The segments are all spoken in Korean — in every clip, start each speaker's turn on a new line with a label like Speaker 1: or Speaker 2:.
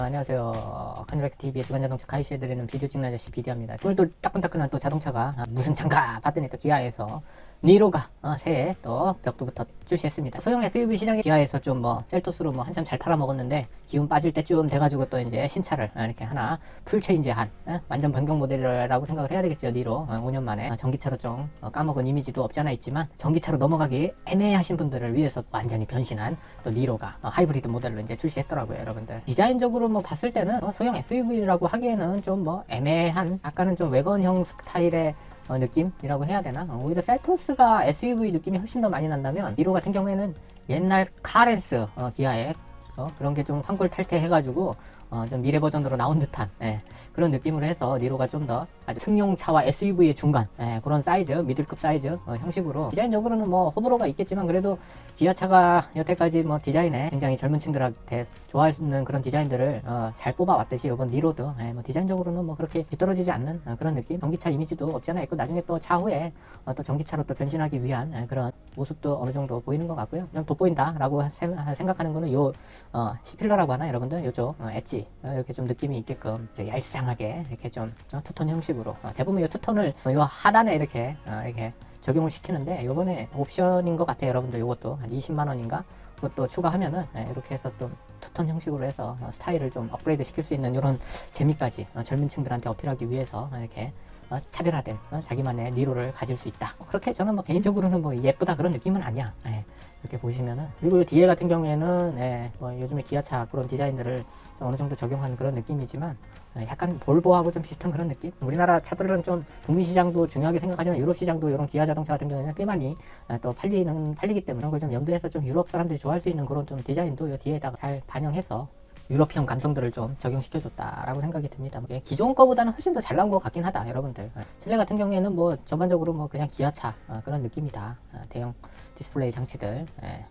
Speaker 1: 아, 안녕하세요. 카니렉 TV의 주간 자동차 가이쇼 해드리는 비디오 찍는 아저씨 비디오입니다. 오늘 또 따끈따끈한 또 자동차가 아, 무슨 차인가 봤더니 또 기아에서 니로가 어, 새해 또 벽두부터 출시했습니다. 소형 SUV 시장에 기아에서 좀 뭐 셀토스로 뭐 한참 잘 팔아먹었는데 기운 빠질 때쯤 돼가지고 또 이제 신차를 어, 이렇게 하나 풀 체인지한 어, 완전 변경 모델이라고 생각을 해야 되겠죠. 니로 어, 5년 만에 어, 전기차로 좀 어, 까먹은 이미지도 없지 않아 있지만 전기차로 넘어가기 애매하신 분들을 위해서 완전히 변신한 또 니로가 어, 하이브리드 모델로 이제 출시했더라고요, 여러분들. 디자인적으로 뭐 봤을 때는 어, 소형 SUV라고 하기에는 좀 뭐 애매한 약간은 좀 외건형 스타일의 어, 느낌이라고 해야 되나? 어, 오히려 셀토스가 SUV 느낌이 훨씬 더 많이 난다면 니로 같은 경우에는 옛날 카렌스 어, 기아의 어, 그런 게좀 황골 탈퇴해가지고 어, 좀 미래 버전으로 나온 듯한 예, 그런 느낌으로 해서 니로가 좀더 아주 승용차와 SUV의 중간 예, 그런 사이즈 미들급 사이즈 어, 형식으로. 디자인적으로는 뭐 호불호가 있겠지만 그래도 기아차가 여태까지 뭐 디자인에 굉장히 젊은 층들한테 좋아하는 그런 디자인들을 어, 잘 뽑아왔듯이 이번 니로도 예, 뭐 디자인적으로는 뭐 그렇게 뒤떨어지지 않는 어, 그런 느낌? 전기차 이미지도 없지 않아 있고 나중에 또 차후에 어, 또 전기차로 또 변신하기 위한 예, 그런 모습도 어느 정도 보이는 것 같고요. 좀 돋보인다라고 생- 생각하는 거는 요 어, C필러라고 하나 여러분들? 요쪽 어, 엣지 어, 이렇게 좀 느낌이 있게끔 얄쌍하게 이렇게 좀 어, 투톤 형식으로 어, 대부분 이 투톤을 어, 요 하단에 이렇게 어, 이렇게 적용을 시키는데 요번에 옵션인 것 같아요 여러분들 요것도 한 20만 원인가 그것도 추가하면은 예, 이렇게 해서 좀 투톤 형식으로 해서 어, 스타일을 좀 업그레이드 시킬 수 있는 이런 재미까지 어, 젊은 층들한테 어필하기 위해서 이렇게 어, 차별화된 어, 자기만의 리로를 가질 수 있다. 뭐 그렇게 저는 뭐 개인적으로는 뭐 예쁘다 그런 느낌은 아니야. 예, 이렇게 보시면은 그리고 뒤에 같은 경우에는 예, 뭐 요즘에 기아차 그런 디자인들을 좀 어느 정도 적용한 그런 느낌이지만 예, 약간 볼보하고 좀 비슷한 그런 느낌. 우리나라 차들은 좀 북미 시장도 중요하게 생각하지만 유럽 시장도 이런 기아 자동차 같은 경우에는 꽤 많이 아, 또 팔리는 팔리기 때문에 그걸 좀 염두해서 좀 유럽 사람들이 좋아할 수 있는 그런 좀 디자인도 요 뒤에다가 잘 반영해서 유럽형 감성들을 좀 적용시켜줬다라고 생각이 듭니다. 예, 기존 거보다는 훨씬 더 잘 나온 것 같긴 하다, 여러분들. 예, 실내 같은 경우에는 뭐 전반적으로 뭐 그냥 기아차 어, 그런 느낌이다. 어, 대형 디스플레이 장치들 예,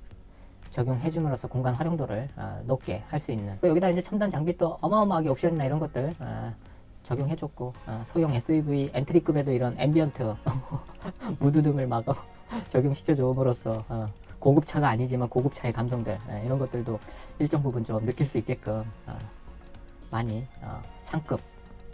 Speaker 1: 적용해 줌으로써 공간 활용도를 어, 높게 할 수 있는. 또 여기다 이제 첨단 장비 또 어마어마하게 옵션이나 이런 것들 어, 적용해줬고 어, 소형 SUV 엔트리급에도 이런 앰비언트 무드 등을 막 어, 적용시켜줌으로써 어, 고급차가 아니지만 고급차의 감성들 예, 이런 것들도 일정 부분 좀 느낄 수 있게끔 어, 많이 어, 상급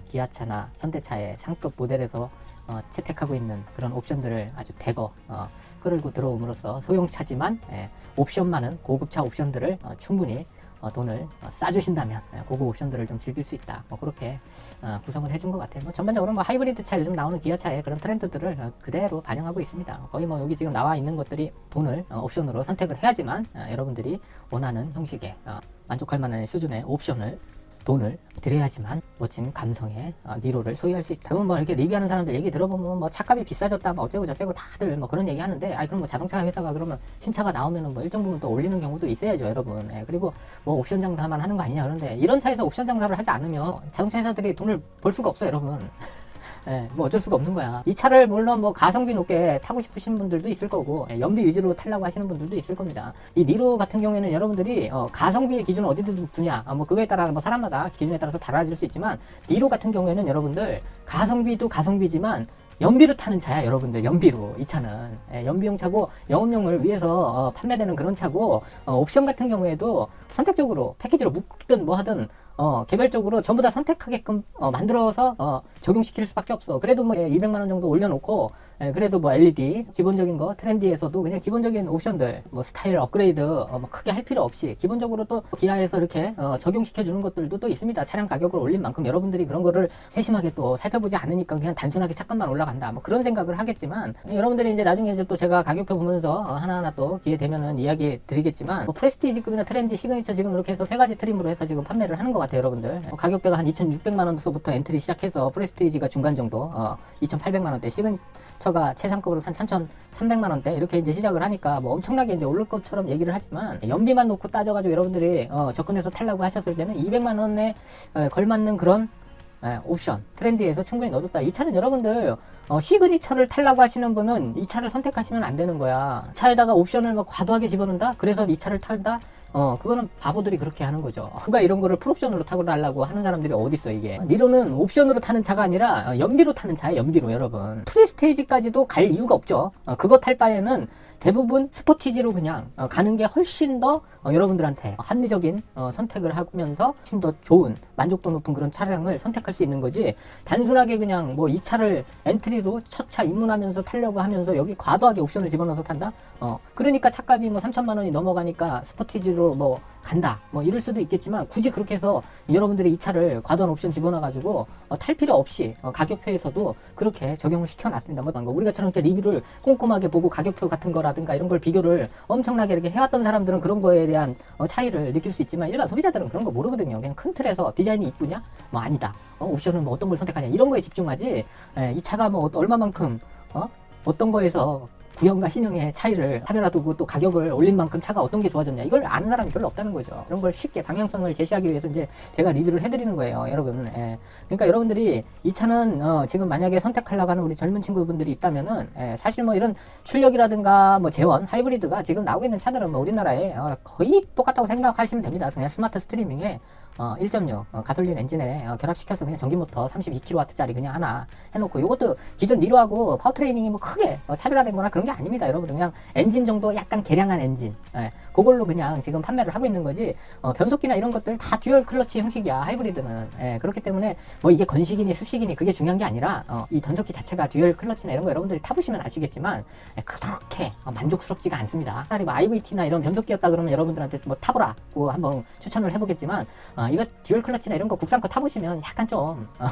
Speaker 1: 기아차나 현대차의 상급 모델에서 어, 채택하고 있는 그런 옵션들을 아주 대거 어, 끌고 들어옴으로써 소형차지만 예, 옵션 많은 고급차 옵션들을 어, 충분히 어, 돈을 어, 싸주신다면 예, 고급 옵션들을 좀 즐길 수 있다. 뭐 그렇게 어, 구성을 해준 것 같아요. 뭐 전반적으로 뭐 하이브리드 차 요즘 나오는 기아차의 그런 트렌드들을 어, 그대로 반영하고 있습니다. 거의 뭐 여기 지금 나와 있는 것들이 돈을 어, 옵션으로 선택을 해야지만 어, 여러분들이 원하는 형식의 어, 만족할 만한 수준의 옵션을 돈을 들여야지만 멋진 감성의 어, 니로를 소유할 수 있다. 그럼 뭐 이렇게 리뷰하는 사람들 얘기 들어보면 뭐 차값이 비싸졌다, 뭐 어쩌고 저쩌고 다들 뭐 그런 얘기 하는데, 아 그럼 뭐 자동차 회사가 그러면 신차가 나오면은 뭐 일정 부분 또 올리는 경우도 있어야죠, 여러분. 예, 그리고 뭐 옵션 장사만 하는 거 아니냐 그런데 이런 차에서 옵션 장사를 하지 않으면 자동차 회사들이 돈을 벌 수가 없어요, 여러분. 예, 뭐 어쩔 수가 없는 거야. 이 차를 물론 뭐 가성비 높게 타고 싶으신 분들도 있을 거고 예, 연비 위주로 타려고 하시는 분들도 있을 겁니다. 이 니로 같은 경우에는 여러분들이 어, 가성비의 기준을 어디 두냐, 아, 뭐 그거에 따라 뭐 사람마다 기준에 따라서 달라질 수 있지만 니로 같은 경우에는 여러분들 가성비도 가성비지만 연비로 타는 차야, 여러분들. 연비로. 이 차는. 예, 연비용 차고, 영업용을 위해서 어, 판매되는 그런 차고, 어, 옵션 같은 경우에도 선택적으로 패키지로 묶든 뭐 하든, 어, 개별적으로 전부 다 선택하게끔 어, 만들어서 어, 적용시킬 수밖에 없어. 그래도 뭐 예, 200만 원 정도 올려놓고, 예, 그래도 뭐 LED, 기본적인 거, 트렌디에서도 그냥 기본적인 옵션들, 뭐 스타일 업그레이드, 어, 뭐 크게 할 필요 없이, 기본적으로 또 기아에서 이렇게 어, 적용시켜 주는 것들도 또 있습니다. 차량 가격을 올린 만큼 여러분들이 그런 거를 세심하게 또 살펴보지 않으니까 그냥 단순하게 차값만 올라간다. 뭐 그런 생각을 하겠지만, 여러분들이 이제 나중에 이제 또 제가 가격표 보면서 어, 하나하나 또 기회 되면은 이야기 드리겠지만, 뭐 프레스티지급이나 트렌디, 시그니처 지금 이렇게 해서 세 가지 트림으로 해서 지금 판매를 하는 것 같아요, 여러분들. 어, 가격대가 한 2,600만 원서부터 엔트리 시작해서 프레스티지가 중간 정도, 어, 2,800만 원대, 시그니처가 최상급으로 한 3,300만 원대 이렇게 이제 시작을 하니까 뭐 엄청나게 이제 오를 것처럼 얘기를 하지만 연비만 놓고 따져가지고 여러분들이 어, 접근해서 탈라고 하셨을 때는 200만 원에 어, 걸맞는 그런 예, 옵션 트렌디에서 충분히 넣어줬다. 이 차는 여러분들 어, 시그니처를 탈라고 하시는 분은 이 차를 선택하시면 안 되는 거야. 차에다가 옵션을 막 과도하게 집어넣는다. 그래서 이 차를 탈다. 어 그거는 바보들이 그렇게 하는 거죠. 누가 이런 거를 풀옵션으로 타고 달라고 하는 사람들이 어디 있어 이게? 니로는 옵션으로 타는 차가 아니라 어, 연비로 타는 차예요. 연비로 여러분. 프리 스테이지까지도 갈 이유가 없죠. 어, 그거 탈 바에는 대부분 스포티지로 그냥 어, 가는 게 훨씬 더 어, 여러분들한테 합리적인 어, 선택을 하면서 훨씬 더 좋은 만족도 높은 그런 차량을 선택할 수 있는 거지 단순하게 그냥 뭐 이 차를 엔트리로 첫 차 입문하면서 타려고 하면서 여기 과도하게 옵션을 집어넣어서 탄다? 어 그러니까 차값이 뭐 3천만 원이 넘어가니까 스포티지로 뭐 간다 뭐 이럴 수도 있겠지만 굳이 그렇게 해서 여러분들이 이 차를 과도한 옵션 집어넣어 가지고 어, 탈 필요 없이 어, 가격표에서도 그렇게 적용을 시켜놨습니다. 뭐 우리가처럼 이렇게 리뷰를 꼼꼼하게 보고 가격표 같은 거라든가 이런 걸 비교를 엄청나게 이렇게 해왔던 사람들은 그런 거에 대한 어, 차이를 느낄 수 있지만 일반 소비자들은 그런 거 모르거든요. 그냥 큰 틀에서 디자인이 이쁘냐? 뭐 아니다. 어, 옵션은 뭐 어떤 걸 선택하냐 이런 거에 집중하지. 에, 이 차가 뭐 어- 얼마만큼 어? 어떤 거에서 구형과 신형의 차이를 차별화 두고 또 가격을 올린 만큼 차가 어떤 게 좋아졌냐 이걸 아는 사람이 별로 없다는 거죠. 이런 걸 쉽게 방향성을 제시하기 위해서 이제 제가 리뷰를 해드리는 거예요, 여러분. 예. 그러니까 여러분들이 이 차는 어, 지금 만약에 선택하려고 하는 우리 젊은 친구분들이 있다면은 예, 사실 뭐 이런 출력이라든가 뭐 재원, 하이브리드가 지금 나오고 있는 차들은 뭐 우리나라에 어, 거의 똑같다고 생각하시면 됩니다. 그냥 스마트 스트리밍에 어, 1.6 어, 가솔린 엔진에 어, 결합시켜서 그냥 전기 모터 32kW짜리 그냥 하나 해놓고 이것도 기존 니로하고 파워트레이닝이 뭐 크게 어, 차별화된 거나 그런 게 아닙니다 여러분 그냥 엔진 정도 약간 개량한 엔진. 예, 그걸로 그냥 지금 판매를 하고 있는 거지 어, 변속기나 이런 것들 다 듀얼 클러치 형식이야 하이브리드는. 예, 그렇기 때문에 뭐 이게 건식이니 습식이니 그게 중요한 게 아니라 어, 이 변속기 자체가 듀얼 클러치나 이런 거 여러분들이 타보시면 아시겠지만 예, 그렇게 어, 만족스럽지가 않습니다. 차라리 뭐 IVT나 이런 변속기였다 그러면 여러분들한테 뭐 타보라고 한번 추천을 해보겠지만 어, 이거 듀얼 클러치나 이런 거 국산 거 타보시면 약간 좀 어,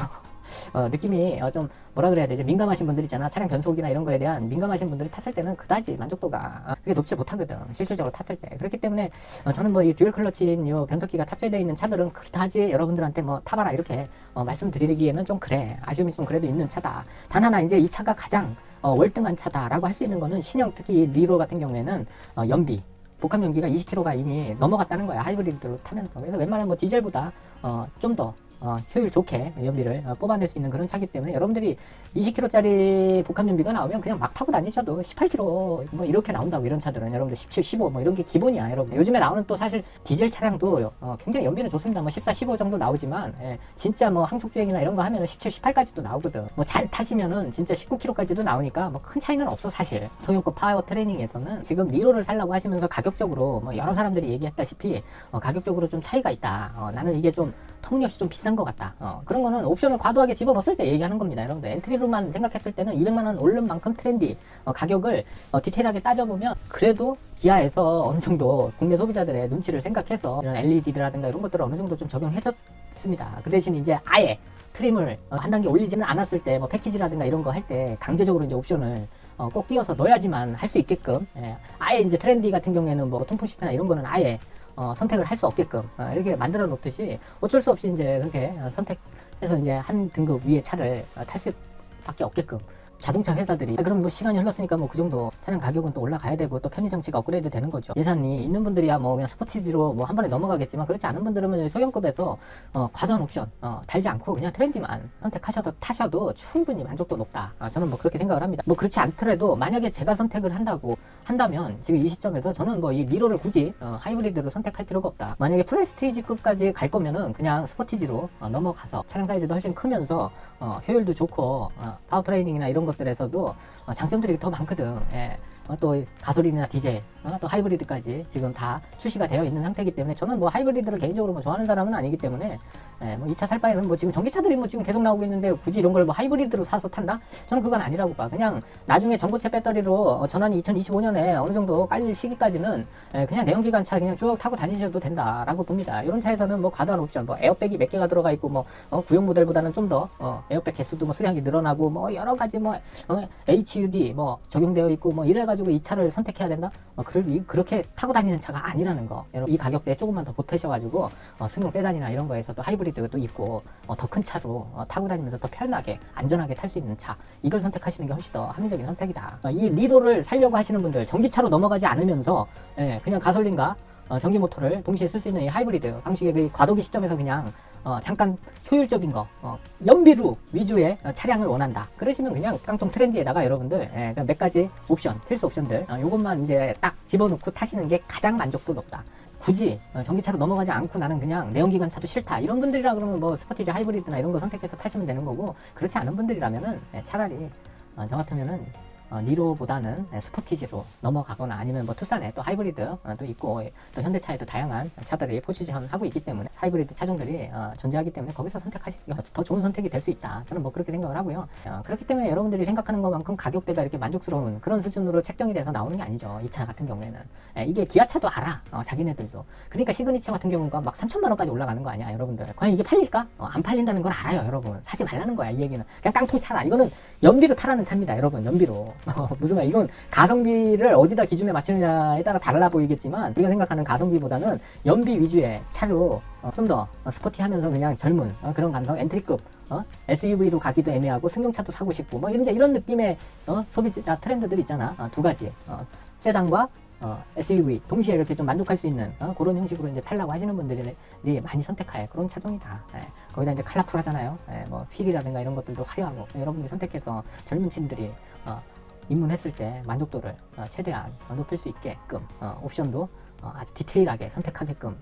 Speaker 1: 어, 느낌이 어, 좀 뭐라 그래야 되지? 민감하신 분들 있잖아. 차량 변속이나 이런 거에 대한 민감하신 분들이 탔을 때는 그다지 만족도가 어, 그게 높지 못하거든. 실질적으로 탔을 때. 그렇기 때문에 어, 저는 뭐 이 듀얼 클러치인 요 변속기가 탑재되어 있는 차들은 그다지 여러분들한테 뭐 타봐라 이렇게 어, 말씀드리기에는 좀 그래. 아쉬움이 좀 그래도 있는 차다. 단 하나 이제 이 차가 가장 어, 월등한 차다라고 할 수 있는 거는 신형 특히 리로 같은 경우에는 어, 연비 복합 연비가 20km가 이미 넘어갔다는 거야 하이브리드로 타면서. 그래서 웬만하면 뭐 디젤보다 어, 좀 더 어, 효율 좋게 연비를 어, 뽑아낼 수 있는 그런 차기 때문에 여러분들이 20km짜리 복합 연비가 나오면 그냥 막 타고 다니셔도 18km 뭐 이렇게 나온다고 이런 차들은. 여러분들 17, 15 뭐 이런 게 기본이야 여러분 요즘에 나오는 또 사실 디젤 차량도 어, 굉장히 연비는 좋습니다. 뭐 14, 15 정도 나오지만 예, 진짜 뭐 항속 주행이나 이런 거 하면은 17, 18까지도 나오거든. 뭐 잘 타시면은 진짜 19km까지도 나오니까 뭐 큰 차이는 없어 사실. 소형급 파워 트레이닝에서는 지금 니로를 살라고 하시면서 가격적으로 뭐 여러 사람들이 얘기했다시피 어, 가격적으로 좀 차이가 있다. 어, 나는 이게 좀 터무니없이 좀 비싼 것 같다. 어, 그런 거는 옵션을 과도하게 집어넣었을 때 얘기하는 겁니다. 여러분들 엔트리로만 생각했을 때는 200만 원 오른 만큼 트렌디 어, 가격을 어, 디테일하게 따져보면 그래도 기아에서 어느 정도 국내 소비자들의 눈치를 생각해서 이런 LED라든가 이런 것들을 어느 정도 좀 적용해줬습니다. 그 대신 이제 아예 트림을 어, 한 단계 올리지는 않았을 때 뭐 패키지라든가 이런 거 할 때 강제적으로 이제 옵션을 어, 꼭 띄워서 넣어야지만 할 수 있게끔 예, 아예 이제 트렌디 같은 경우에는 뭐 통풍 시트나 이런 거는 아예 어, 선택을 할 수 없게끔 어, 이렇게 만들어 놓듯이 어쩔 수 없이 이제 그렇게 어, 선택해서 이제 한 등급 위의 차를 어, 탈 수밖에 없게끔 자동차 회사들이 아, 그럼 뭐 시간이 흘렀으니까 뭐 그 정도 차량 가격은 또 올라가야 되고 또 편의 장치가 업그레이드 되는 거죠. 예산이 있는 분들이야 뭐 그냥 스포티지로 뭐 한 번에 넘어가겠지만 그렇지 않은 분들은 소형급에서 어, 과도한 옵션 어, 달지 않고 그냥 트렌디만 선택하셔서 타셔도 충분히 만족도 높다. 아, 저는 뭐 그렇게 생각을 합니다. 뭐 그렇지 않더라도 만약에 제가 선택을 한다고 한다면 지금 이 시점에서 저는 뭐이 리로를 굳이 어, 하이브리드로 선택할 필요가 없다. 만약에 프레스티지급까지 갈 거면은 그냥 스포티지로 어, 넘어가서 차량 사이즈도 훨씬 크면서 어, 효율도 좋고 어, 파워 트레이닝이나 이런 것 들에서도 어, 장점들이 더 많거든 예. 어, 또 가솔린이나 디젤, 어, 또 하이브리드까지 지금 다 출시가 되어 있는 상태이기 때문에 저는 뭐 하이브리드를 개인적으로 뭐 좋아하는 사람은 아니기 때문에 예, 뭐 2차 살 바에는 뭐 지금 전기차들이 뭐 지금 계속 나오고 있는데 굳이 이런 걸 뭐 하이브리드로 사서 탄다? 저는 그건 아니라고 봐. 그냥 나중에 전고체 배터리로 어, 전환이 2025년에 어느 정도 깔릴 시기까지는 예, 그냥 내연기관 차 그냥 쭉 타고 다니셔도 된다라고 봅니다. 이런 차에서는 뭐 과도한 옵션, 뭐 에어백이 몇 개가 들어가 있고 뭐 어, 구형 모델보다는 좀더 어, 에어백 개수도 뭐 수량이 늘어나고 뭐 여러 가지 뭐 어, HUD 뭐 적용되어 있고 뭐 이래가 지고 이 차를 선택해야 된다? 어, 그럴, 이, 그렇게 타고 다니는 차가 아니라는 거. 여러분, 이 가격대에 조금만 더 보태셔가지고 어, 승용 세단이나 이런 거에서도 하이브리드도 있고 어, 더 큰 차로 어, 타고 다니면서 더 편하게 안전하게 탈 수 있는 차 이걸 선택하시는 게 훨씬 더 합리적인 선택이다. 어, 이 리로를 살려고 하시는 분들 전기차로 넘어가지 않으면서 예, 그냥 가솔린과 어, 전기 모터를 동시에 쓸 수 있는 이 하이브리드 방식의 그 과도기 시점에서 그냥 어, 잠깐 효율적인 거, 어, 연비로 위주의 어, 차량을 원한다. 그러시면 그냥 깡통 트렌디에다가 여러분들 예, 그몇 가지 옵션, 필수 옵션들 어, 요것만 이제 딱 집어넣고 타시는 게 가장 만족도 높다. 굳이 어, 전기차로 넘어가지 않고 나는 그냥 내연기관 차도 싫다. 이런 분들이라 그러면 뭐 스포티지 하이브리드나 이런 거 선택해서 타시면 되는 거고 그렇지 않은 분들이라면은 예, 차라리 어, 저 같으면은 어, 니로보다는 예, 스포티지로 넘어가거나 아니면 뭐 투싼에 또 하이브리드도 있고 예, 또 현대차에 도 다양한 차들이 포지션하고 있기 때문에 하이브리드 차종들이 어, 존재하기 때문에 거기서 선택하시기가 더 좋은 선택이 될 수 있다. 저는 뭐 그렇게 생각을 하고요. 어, 그렇기 때문에 여러분들이 생각하는 것만큼 가격대가 이렇게 만족스러운 그런 수준으로 책정이 돼서 나오는 게 아니죠. 이 차 같은 경우에는 예, 이게 기아차도 알아. 어, 자기네들도. 그러니까 시그니처 같은 경우가 막 3천만 원까지 올라가는 거 아니야, 여러분들. 과연 이게 팔릴까? 어, 안 팔린다는 걸 알아요, 여러분. 사지 말라는 거야, 이 얘기는. 그냥 깡통 차라. 이거는 연비로 타라는 차입니다, 여러분. 연비로. 어, 무슨 말? 이건 가성비를 어디다 기준에 맞추느냐에 따라 달라 보이겠지만 우리가 생각하는 가성비보다는 연비 위주의 차로 어, 좀더 스포티하면서 그냥 젊은 어, 그런 감성, 엔트리급 어? SUV로 가기도 애매하고 승용차도 사고 싶고 뭐 이런 이런 느낌의 어? 소비자 트렌드들 있잖아. 어, 두 가지. 어, 세단과 어, SUV 동시에 이렇게 좀 만족할 수 있는 어, 그런 형식으로 이제 타려고 하시는 분들이 많이 선택할 그런 차종이다. 예. 거기다 이제 컬러풀하잖아요. 예, 뭐 휠이라든가 이런 것들도 화려하고 여러분들이 선택해서 젊은 층들이 어, 입문했을 때 만족도를 어, 최대한 어, 높일 수 있게끔 어, 옵션도 어, 아주 디테일하게 선택하게끔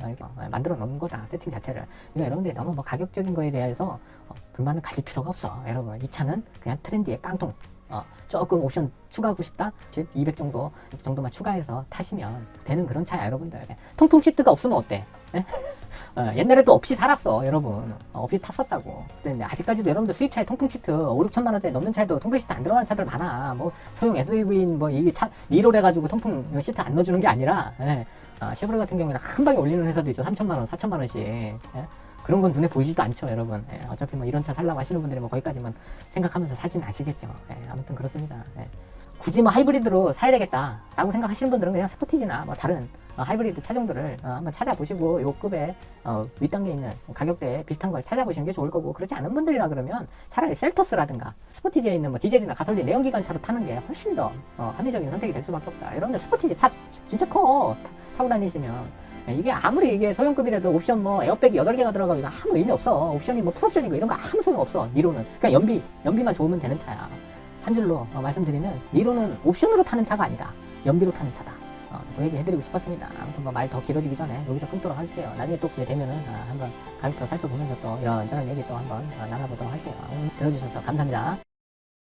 Speaker 1: 만들어 놓은 거다 세팅 자체를 그러니까 여러분들이 너무 뭐 가격적인 거에 대해서 어, 불만을 가질 필요가 없어 여러분 이 차는 그냥 트렌디의 깡통 어, 조금 옵션 추가하고 싶다? 즉, 200 정도, 정도만 추가해서 타시면 되는 그런 차야, 여러분들. 통풍 시트가 없으면 어때? 예? 어, 옛날에도 없이 살았어, 여러분. 어, 없이 탔었다고. 근데 아직까지도 여러분들 수입차에 통풍 시트 5, 6천만 원짜리 넘는 차에도 통풍 시트 안 들어가는 차들 많아. 뭐, 소형 SUV인 뭐, 이게 차, 리롤 해가지고 통풍 시트 안 넣어주는 게 아니라, 예. 어, 쉐보레 같은 경우에는 한 방에 올리는 회사도 있어. 3천만 원, 4천만 원씩. 예? 그런 건 눈에 보이지도 않죠, 여러분. 예, 어차피 뭐 이런 차 살라고 하시는 분들이 뭐 거기까지만 생각하면서 사진 아시겠죠. 예, 아무튼 그렇습니다. 예. 굳이 뭐 하이브리드로 사야 되겠다라고 생각하시는 분들은 그냥 스포티지나 뭐 다른 어, 하이브리드 차종들을 어, 한번 찾아보시고 요 급에 어, 윗단계에 있는 가격대에 비슷한 걸 찾아보시는 게 좋을 거고 그렇지 않은 분들이라 그러면 차라리 셀토스라든가 스포티지에 있는 뭐 디젤이나 가솔린 내연기관 차로 타는 게 훨씬 더 어, 합리적인 선택이 될 수밖에 없다. 여러분들 스포티지 차 지- 진짜 커 타- 타고 다니시면 예, 이게 아무리 이게 소형급이라도 옵션 뭐 에어백이 8개가 들어가고 이거 아무 의미 없어. 옵션이 뭐 풀옵션이고 이런 거 아무 소용 없어. 니로는. 그냥 연비, 연비만 좋으면 되는 차야. 한 줄로 어, 말씀드리면 니로는 옵션으로 타는 차가 아니다. 연비로 타는 차다. 어, 그 얘기 해드리고 싶었습니다. 아무튼 뭐 말 더 길어지기 전에 여기서 끊도록 할게요. 나중에 또 기회 되면은 아, 한번 가격표 살펴보면서 또 이런저런 얘기 또 한번 어, 나눠보도록 할게요. 들어주셔서 감사합니다.